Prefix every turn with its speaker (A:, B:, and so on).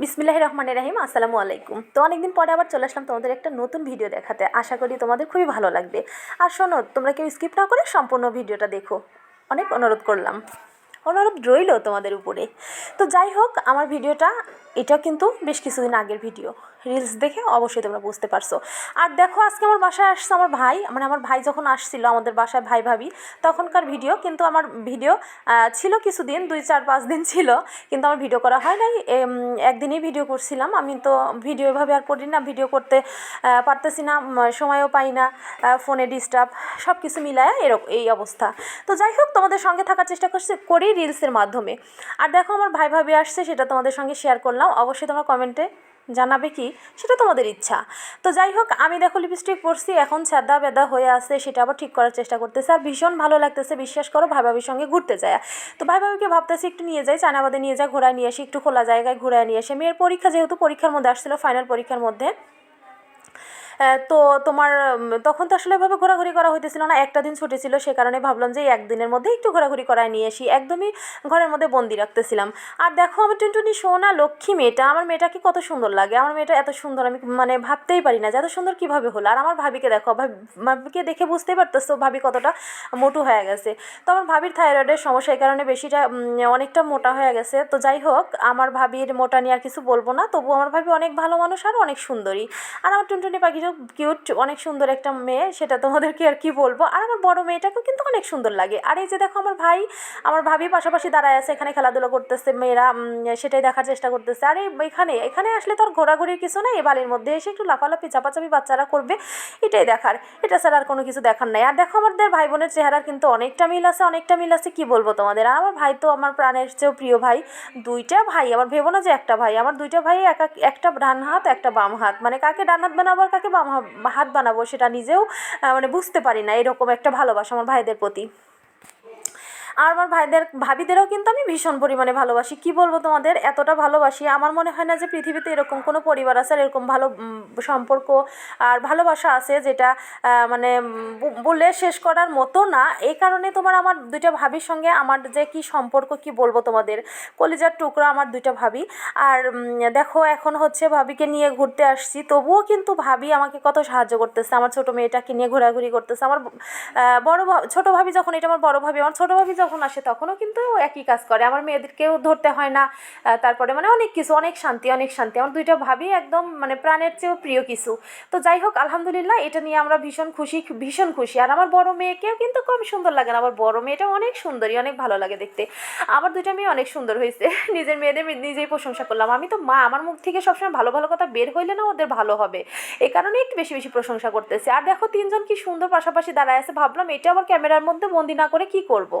A: বিসমিল্লাহ রহমান রাহিম, আসসালামু আলাইকুম। তো অনেকদিন পরে আবার চলে আসলাম তোমাদের একটা নতুন ভিডিও দেখাতে। আশা করি তোমাদের খুবই ভালো লাগবে। আর শোনো, তোমরা কেউ স্কিপ না করে সম্পূর্ণ ভিডিওটা দেখো। অনেক অনুরোধ করলাম। অনুরোধ রইল তোমাদের উপরে। তো যাই হোক, আমার ভিডিওটা এটা কিন্তু বেশ কিছুদিন আগের ভিডিও। রিলস দেখে অবশ্যই তোমরা বুঝতে পারছ। আর দেখো, আজকে আমার বাসায় আসছে আমার ভাই। মানে আমার ভাই যখন আসছিল আমাদের বাসায় ভাই ভাবি, তখনকার ভিডিও কিন্তু আমার ভিডিও ছিল কিছুদিন, দুই চার পাঁচ দিন ছিল, কিন্তু আমার ভিডিও করা হয় নাই। একদিনই ভিডিও করছিলাম। আমি তো ভিডিও এভাবে আর করি না ভিডিও করতে পারতেছি না সময়ও পাই না ফোনে ডিস্টার্ব সব কিছু মিলায় এরকম এই অবস্থা। তো যাই হোক, তোমাদের সঙ্গে থাকার চেষ্টা করছি, করি রিলসের মাধ্যমে। আর দেখো, আমার ভাই ভাবি আসছে, সেটা তোমাদের সঙ্গে শেয়ার করলাম। অবশ্যই তোমরা কমেন্টে জানাবে কি? সেটা তোমাদের ইচ্ছা। তো যাই হোক, আমি দেখো লিপস্টিক পরছি, এখন ছ্যাদা বেদা হয়ে আছে, সেটা আবার ঠিক করার চেষ্টা করতেছে। আর ভীষণ ভালো লাগতেছে, বিশ্বাস করো, ভাই ভাবির সঙ্গে ঘুরতে যায়। তো ভাই ভাবিকে ভাবতেছি একটু নিয়ে যাই চায়নাবাদে নিয়ে যায় ঘোরায় নিয়ে আসি, একটু খোলা জায়গায় ঘোরায় নিয়ে আসে। মেয়ের পরীক্ষা, যেহেতু পরীক্ষার মধ্যে আসছিল ফাইনাল পরীক্ষার মধ্যে। তো তোমার তখন তো আসলে এভাবে ঘোরাঘুরি করা হইতেছিল না। একটা দিন ছুটি ছিল, সে কারণে ভাবলাম যে একদিনের মধ্যে একটু ঘোরাঘুরি করায় নিয়ে আসি। একদমই ঘরের মধ্যে বন্দি রাখতেছিলাম। আর দেখো, আমার টুনটুনি সোনা লক্ষ্মী মেয়েটা, আমার মেয়েটাকে কত সুন্দর লাগে। আমার মেয়েটা এত সুন্দর, আমি মানে ভাবতেই পারি না যে এত সুন্দর কীভাবে হলো। আর আমার ভাবিকে দেখো, ভাবি- ভাবিকে দেখে বুঝতেই পারতেছো, ভাবি কতটা মোটু হয়ে গেছে। তো আমার ভাবির থাইরয়েডের সমস্যা এই কারণে বেশিটা অনেকটা মোটা হয়ে গেছে। তো যাই হোক, আমার ভাবির মোটা নিয়ে আর কিছু বলব না। তবু আমার ভাবি অনেক ভালো মানুষ আর অনেক সুন্দরী। আর আমার টুনটুনি পাখিটা কিউট অনেক সুন্দর একটা মেয়ে, সেটা তোমাদেরকে আর কি বলব। আর আমার বড় মেয়েটাকেও কিন্তু অনেক সুন্দর লাগে। আর এই যে দেখো আমার ভাই, আমার ভাবি পাশাপাশি দাঁড়ায় আছে, এখানে খেলাধুলা করতেছে, মেয়েরা সেটাই দেখার চেষ্টা করতেছে। আর এখানে এখানে আসলে তো আর ঘোরাঘুরির কিছু নাই, এই বালির মধ্যে এসে একটু লাফালাফি, চাপাচাপি বাচ্চারা করবে, এটাই দেখার। এটা ছাড়া আর কোনো কিছু দেখার নাই। আর দেখো আমাদের ভাই বোনের চেহারার কিন্তু অনেকটা মিল আছে, অনেকটা মিল আছে, কি বলব তোমাদের? আর আমার ভাই তো আমার প্রাণের চেয়েও প্রিয় ভাই। দুইটা ভাই, আমার ভেবো না যে একটা ভাই, আমার দুইটা ভাই একা, একটা ডান হাত, একটা বাম হাত। মানে কাকে ডান হাত বানাবো আর কাকে বাম হা- হাত বানাবো সেটা নিজেও মানে বুঝতে পারি না এরকম একটা ভালোবাসা আমার ভাইদের প্রতি। আর আমার ভাইদের, ভাবিদেরও কিন্তু আমি ভীষণ পরিমাণে ভালোবাসি। কি বলব তোমাদের? এতটা ভালোবাসি। আমার মনে হয় না যে পৃথিবীতে এরকম কোনো পরিবার আছে, আর এরকম ভালো সম্পর্ক আর ভালোবাসা আছে যেটা মানে বলে শেষ করার মতো না। এই কারণে তোমার আমার দুইটা ভাবির সঙ্গে আমার যে কি সম্পর্ক, কি বলব তোমাদের? কলিজার টুকরা আমার দুইটা ভাবি। আর দেখো, এখন হচ্ছে ভাবিকে নিয়ে ঘুরতে আসছি। তবুও কিন্তু ভাবি আমাকে কত সাহায্য করতেছে। আমার ছোট মেয়েটাকে নিয়ে ঘোরাঘুরি করতেছে। আমার বড় ছোট ভাবি যখন, এটা আমার বড় ভাবি। আমার ছোট ভাবি যখন আসে তখনও কিন্তু একই কাজ করে। আমার মেয়েদেরকেও ধরতে হয় না। তারপরে মানে অনেক কিছু, অনেক শান্তি অনেক শান্তি। আমার দুইটা ভাবি একদম মানে প্রাণের চেয়েও প্রিয় কিছু। তো যাই হোক আলহামদুলিল্লাহ এটা নিয়ে আমরা ভীষণ খুশি ভীষণ খুশি। আর আমার বড় মেয়েকেও কিন্তু কম সুন্দর লাগে না। আমার বড় মেয়েটা অনেক সুন্দরী, অনেক ভালো লাগে দেখতে। আমার দুইটা মেয়ে অনেক সুন্দর হয়েছে। নিজের মেয়েদের নিজেই প্রশংসা করলাম। আমি তো মা, আমার মুখ থেকে সবসময় ভালো ভালো কথা বের হইলে না ওদের ভালো হবে। এই কারণে একটু বেশি বেশি প্রশংসা করতেছে। আর দেখো, তিনজন কি সুন্দর পাশাপাশি দাঁড়ায় আছে। ভাবলাম এটা আমার ক্যামেরার মধ্যে বন্দি না করে কি করব।